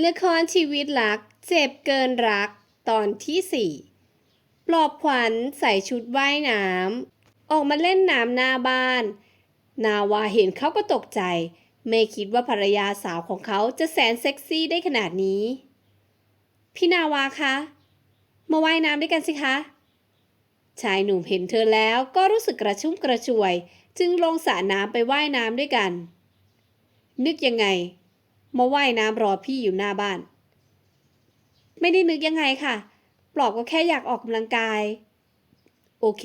ละครชีวิตรักเจ็บเกินรักตอนที่สี่ปลอบขวัญใส่ชุดว่ายน้ำออกมาเล่นน้ำหน้าบ้าน นาวาเห็นเขาก็ตกใจ ไม่คิดว่าภรรยาสาวของเขาจะแสนเซ็กซี่ได้ขนาดนี้ พี่นาวาคะ มาว่ายน้ำด้วยกันสิคะ ชายหนุ่มเห็นเธอแล้วก็รู้สึกกระชุ่มกระชวย จึงลงสระน้ำไปว่ายน้ำด้วยกัน นึกยังไง มาว่ายน้ำรอพี่อยู่หน้าบ้าน ไม่ได้นึกยังไงค่ะ ปลอบก็แค่อยากออกกำลังกาย โอเค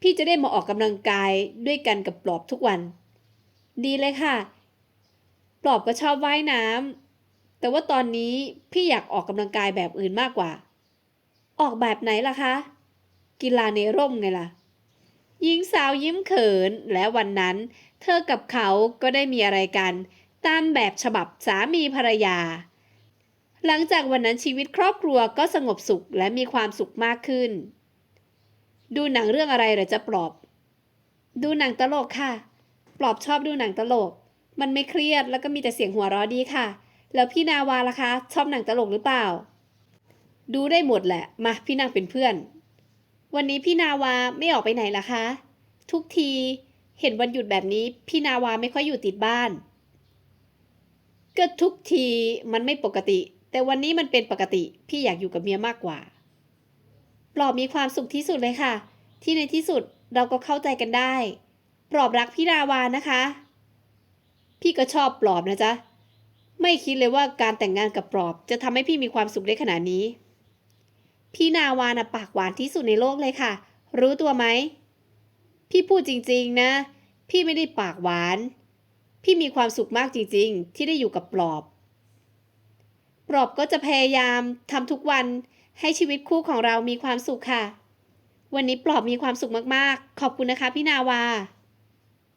พี่จะได้มาออกกำลังกายด้วยกันกับปลอบทุกวัน ดีเลยค่ะ ปลอบก็ชอบว่ายน้ำแต่ว่าตอนนี้พี่อยากออกกำลังกายแบบอื่นมากกว่า ออกแบบไหนล่ะคะ กีฬาในร่มไงล่ะหญิงสาวยิ้มเขินและวันนั้น เธอกับเขาก็ได้มีอะไรกัน ตามแบบฉบับสามีภรรยา หลังจากวันนั้นชีวิตครอบครัวก็สงบสุขและมีความสุขมากขึ้น ดูหนังเรื่องอะไรหรอจะปลอบ ดูหนังตลกค่ะ ปลอบชอบดูหนังตลก มันไม่เครียดแล้วก็มีแต่เสียงหัวเราะดีค่ะ แล้วพี่นาวาล่ะคะ ชอบหนังตลกหรือเปล่า ดูได้หมดแหละ มาพี่นางเป็นเพื่อน วันนี้พี่นาวาไม่ออกไปไหนล่ะคะ ทุกทีเห็นวันหยุดแบบนี้พี่นาวาไม่ค่อยอยู่ติดบ้าน ก็ทุกทีมันไม่ปกติ แต่วันนี้มันเป็นปกติ พี่อยากอยู่กับเมียมากกว่า ปลอบมีความสุขที่สุดเลยค่ะ ที่ในที่สุดเราก็เข้าใจกันได้ ปลอบรักพี่นาวานะคะ พี่ก็ชอบปลอบนะจ๊ะ ไม่คิดเลยว่าการแต่งงานกับปลอบ จะทำให้พี่มีความสุขได้ขนาดนี้ พี่นาวานะปากหวานที่สุดในโลกเลยค่ะ รู้ตัวไหม พี่พูดจริงๆนะ พี่ไม่ได้ปากหวาน พี่มีความสุขมากจริงๆ ที่ได้อยู่กับปลอบ ปลอบก็จะพยายามทำทุกวันให้ชีวิตคู่ของเรามีความสุขค่ะ วันนี้ปลอบมีความสุขมากๆ ขอบคุณนะคะพี่นาวา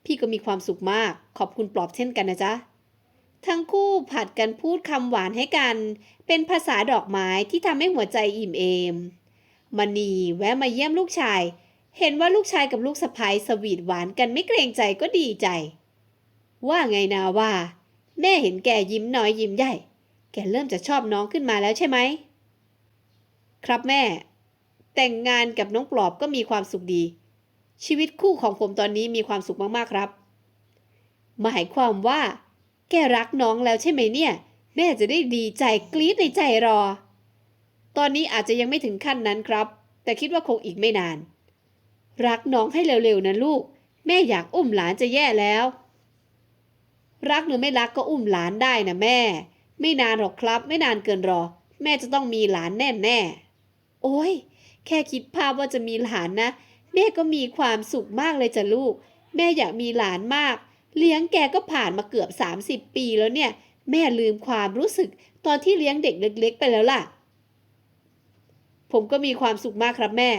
พี่ก็มีความสุขมาก ขอบคุณปลอบเช่นกันนะจ๊ะ ทั้งคู่ผัดกันพูดคำหวานให้กัน เป็นภาษาดอกไม้ที่ทำให้หัวใจอิ่มเอมมณีแวะมาเยี่ยมลูกชาย เห็นว่าลูกชายกับลูกสะพ้ยสวีทหวานกันไม่เกรงใจก็ดีใจ ว่าไงนาว่า แม่เห็นแกยิ้มน้อยยิ้มใหญ่ แกเริ่มจะชอบน้องขึ้นมาแล้วใช่ไหม ครับแม่ แต่งงานกับน้องปลอบก็มีความสุขดี ชีวิตคู่ของผมตอนนี้มีความสุขมากๆครับ หมายความว่า แกรักน้องแล้วใช่ไหมเนี่ย แม่จะได้ดีใจกรี๊ดในใจรอ ตอนนี้อาจจะยังไม่ถึงขั้นนั้นครับ แต่คิดว่าคงอีกไม่นาน รักน้องให้เร็วๆนะลูก แม่อยากอุ้มหลานจะแย่แล้ว รักหรือไม่รักก็อุ้มหลานได้นะแม่ ไม่นานหรอกครับ ไม่นานเกินรอ แม่จะต้องมีหลานแน่แน่โอ้ย แค่คิดภาพว่าจะมีหลานนะ แม่ก็มีความสุขมากเลยจ้ะลูก แม่อยากมีหลานมาก เลี้ยงแกก็ผ่านมาเกือบ 30 ปีแล้วเนี่ย แม่ลืมความรู้สึกตอนที่เลี้ยงเด็กเล็ก ๆ ไปแล้วล่ะ ผมก็มีความสุขมากครับแม่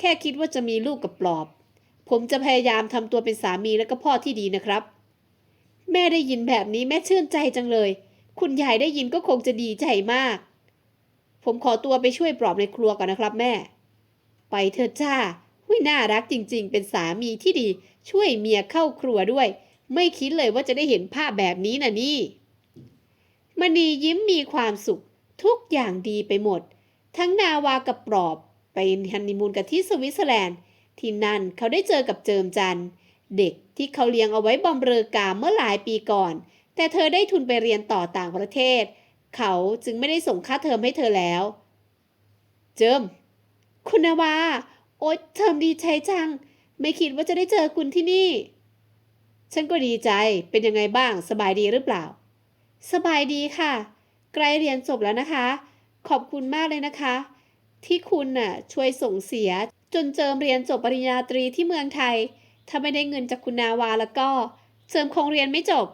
แค่คิดว่าจะมีลูกกับปลอบ ผมจะพยายามทำตัวเป็นสามีและก็พ่อที่ดีนะครับ แม่ได้ยินแบบนี้แม่ชื่นใจจังเลย คุณยายได้ยินก็คงจะดีใจมาก ผมขอตัวไปช่วยปลอบในครัวก่อนนะครับแม่ ไปเถอะจ้าหุยน่ารักจริง ๆ เป็นสามีที่ดี ช่วยเมียเข้าครัวด้วย ไม่คิดเลยว่าจะได้เห็นภาพแบบนี้นะนี่มณียิ้มมีความสุข ทุกอย่างดีไปหมด ทั้งนาวากับปลอบ ไปฮันนีมูนกันที่สวิตเซอร์แลนด์ ที่นั่นเขาได้เจอกับเจิมจันทร์ เด็กที่เขาเลี้ยงเอาไว้บำเรอกามเมื่อหลายปีก่อน แต่เธอได้ทุนไปเรียนต่อต่างประเทศ เขาจึงไม่ได้ส่งค่าเทอมให้เธอแล้ว เจิม คุณนาวา โอ๊ยเทอมดีใจจัง ไม่คิดว่าจะได้เจอคุณที่นี่ ฉันก็ดีใจ เป็นยังไงบ้าง สบายดีหรือเปล่า สบายดีค่ะ ใกล้เรียนจบแล้วนะคะ ขอบคุณมากเลยนะคะ ที่คุณน่ะช่วยส่งเสียจนเจิมเรียนจบปริญญาตรีที่เมืองไทย ถ้าไม่ได้เงินจากคุณนาวาแล้วก็เจิมคงเรียนไม่จบ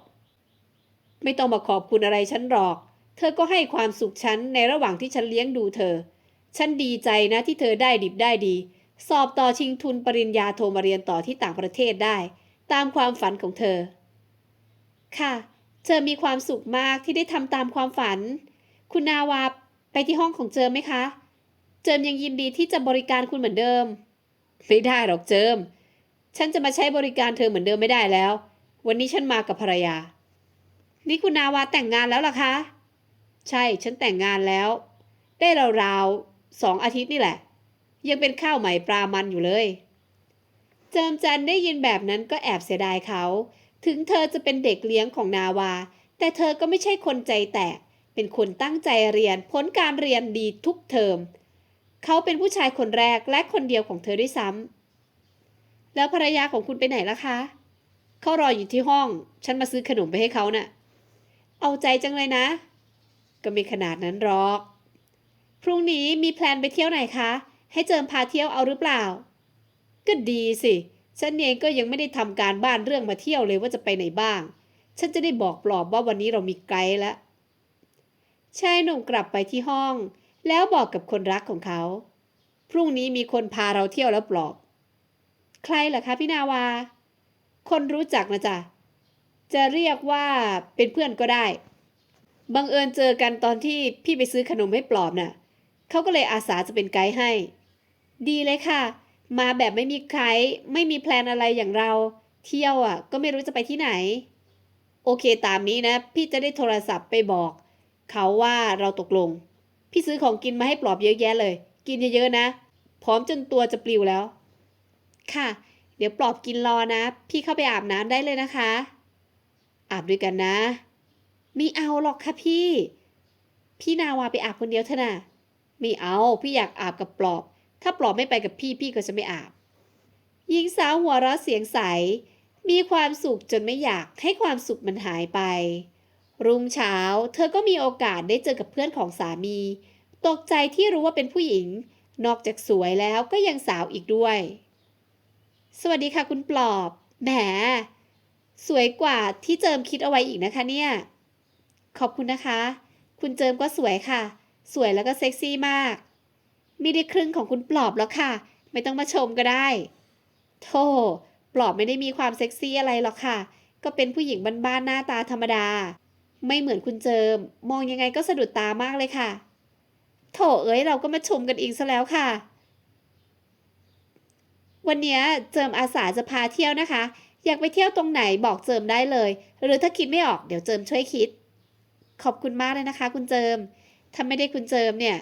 ไม่ต้องมาขอบคุณอะไรฉันหรอก เธอก็ให้ความสุขฉันในระหว่างที่ฉันเลี้ยงดูเธอ ฉันดีใจนะที่เธอได้ดิบได้ดี สอบต่อชิงทุนปริญญาโทมาเรียนต่อที่ต่างประเทศได้ ตามความฝันของเธอ ค่ะเจอมีความสุขมากที่ได้ทำตามความฝัน คุณนาวาไปที่ห้องของเจมไหมคะ เจิมยังยินดีที่จะบริการคุณเหมือนเดิม ไม่ได้หรอกเจิม ฉันจะมาใช้บริการเธอเหมือนเดิมไม่ได้แล้ว วันนี้ฉันมากับภรรยา นี่คุณนาวาแต่งงานแล้วล่ะคะ ใช่ ฉันแต่งงานแล้ว ได้ราวๆสองอาทิตย์นี่แหละ ยังเป็นข้าวใหม่ปลามันอยู่เลย เจิมจันได้ยินแบบนั้นก็แอบเสียดายเขา ถึงเธอจะเป็นเด็กเลี้ยงของนาวา แต่เธอก็ไม่ใช่คนใจแตก เป็นคนตั้งใจเรียน ผลการเรียนดีทุกเทอม เขาเป็นผู้ชายคนแรกและคนเดียวของเธอด้วยซ้ำ แล้วภรรยาของคุณไปไหนล่ะคะเขารออยู่ที่ห้อง ฉันมาซื้อขนมไปให้เขาน่ะ เอาใจจังเลยนะ ก็ไม่ขนาดนั้นหรอก พรุ่งนี้มีแพลนไปเที่ยวไหนคะ ให้เจิมพาเที่ยวเอาหรือเปล่า ก็ดีสิ ฉันเองก็ยังไม่ได้ทำการบ้านเรื่องมาเที่ยวเลยว่าจะไปไหนบ้าง ฉันจะได้บอกปลอบว่าวันนี้เรามีไกด์แล้วชายหนุ่มกลับไปที่ห้อง แล้วบอกกับคนรักของเขา พรุ่งนี้มีคนพาเราเที่ยวแล้วปลอบ ใครเหรอคะพี่นาวา คนรู้จักนะจ๊ะ จะเรียกว่าเป็นเพื่อนก็ได้ บังเอิญเจอกันตอนที่พี่ไปซื้อขนมให้ปลอบน่ะเขาก็เลยอาสาจะเป็นไกด์ให้ ดีเลยค่ะ มาแบบไม่มีใครไม่มีแพลนอะไรอย่างเรา เที่ยวอะ ก็ไม่รู้จะไปที่ไหน โอเคตามนี้นะ พี่จะได้โทรศัพท์ไปบอก เขาว่าเราตกลง พี่ซื้อของกินมาให้ปลอบเยอะแยะเลย กินเยอะๆนะ พร้อมจนตัวจะปลิวแล้ว ค่ะ เดี๋ยวปลอบกินรอนะ พี่เข้าไปอาบน้ำได้เลยนะคะ อาบด้วยกันนะ ไม่เอาหรอกค่ะพี่ พี่นาวาไปอาบคนเดียวเถอะนะไม่เอา พี่อยากอาบกับปลอบ ถ้าปลอบไม่ไปกับพี่พี่ก็จะไม่อาบ หญิงสาวหัวเราะเสียงใส มีความสุขจนไม่อยากให้ความสุขมันหายไป รุ่งเช้า เธอก็มีโอกาสได้เจอกับเพื่อนของสามี ตกใจที่รู้ว่าเป็นผู้หญิง นอกจากสวยแล้วก็ยังสาวอีกด้วย สวัสดีค่ะคุณปลอบ แหม สวยกว่าที่เจิมคิดเอาไว้อีกนะคะเนี่ย ขอบคุณนะคะ คุณเจิมก็สวยค่ะ สวยแล้วก็เซ็กซี่มากมีได้ครึ่งของคุณปลอบแล้วค่ะ ไม่ต้องมาชมก็ได้ โธ่ ปลอบไม่ได้มีความเซ็กซี่อะไรหรอกค่ะ ก็เป็นผู้หญิงบ้านๆหน้าตาธรรมดา ไม่เหมือนคุณเจิม มองยังไงก็สะดุดตามากเลยค่ะ โถเอ้ยเราก็มาชมกันอีกซะแล้วค่ะ วันนี้เจิมอาสาจะพาเที่ยวนะคะ อยากไปเที่ยวตรงไหนบอกเจิมได้เลย หรือถ้าคิดไม่ออกเดี๋ยวเจิมช่วยคิด ขอบคุณมากเลยนะคะ คุณเจิม ถ้าไม่ได้คุณเจิมเนี่ย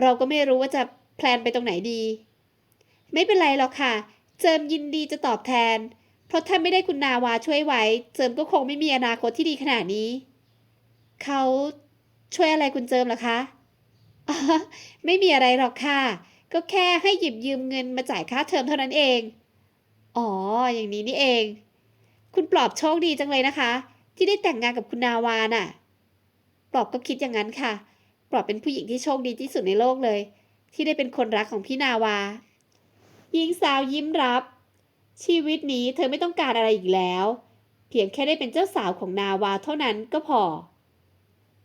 เราก็ไม่รู้ว่าจะแพลนไปตรงไหนดี ไม่เป็นไรหรอกค่ะ เจิมยินดีจะตอบแทน เพราะถ้าไม่ได้คุณนาวาช่วยไว้ เจิมก็คงไม่มีอนาคตที่ดีขนาดนี้ เขาช่วยอะไรคุณเจิมหรอคะ ไม่มีอะไรหรอกค่ะ ก็แค่ให้หยิบยืมเงินมาจ่ายค่าเทอมเท่านั้นเอง อ๋อ อย่างนี้นี่เอง คุณปลอบโชคดีจังเลยนะคะ ที่ได้แต่งงานกับคุณนาวาน่ะ ปลอบก็คิดอย่างนั้นค่ะ ปลอบเป็นผู้หญิงที่โชคดีที่สุดในโลกเลย ที่ได้เป็นคนรักของพี่นาวา หญิงสาวยิ้มรับ ชีวิตนี้เธอไม่ต้องการอะไรอีกแล้ว เพียงแค่ได้เป็นเจ้าสาวของนาวาเท่านั้นก็พอ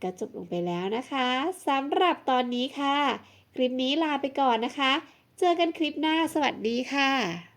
ก็จบลงไปแล้วนะคะสำหรับตอนนี้ค่ะ คลิปนี้ลาไปก่อนนะคะ เจอกันคลิปหน้าสวัสดีค่ะ